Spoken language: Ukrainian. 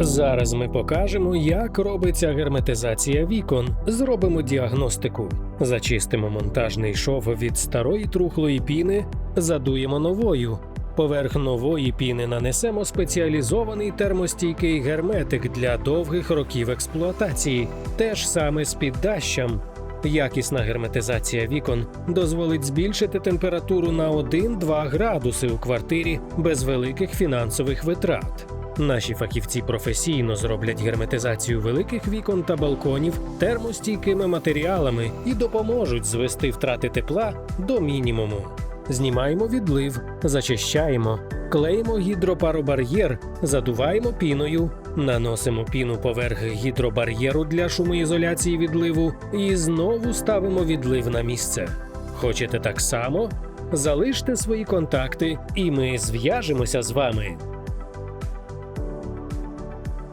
Зараз ми покажемо, як робиться герметизація вікон. Зробимо діагностику. Зачистимо монтажний шов від старої трухлої піни, задуємо новою. Поверх нової піни нанесемо спеціалізований термостійкий герметик для довгих років експлуатації, те ж саме з піддащам. Якісна герметизація вікон дозволить збільшити температуру на 1-2 градуси у квартирі без великих фінансових витрат. Наші фахівці професійно зроблять герметизацію великих вікон та балконів термостійкими матеріалами і допоможуть звести втрати тепла до мінімуму. Знімаємо відлив, зачищаємо, клеїмо гідропаробар'єр, задуваємо піною, наносимо піну поверх гідробар'єру для шумоізоляції відливу і знову ставимо відлив на місце. Хочете так само? Залиште свої контакти, і ми зв'яжемося з вами.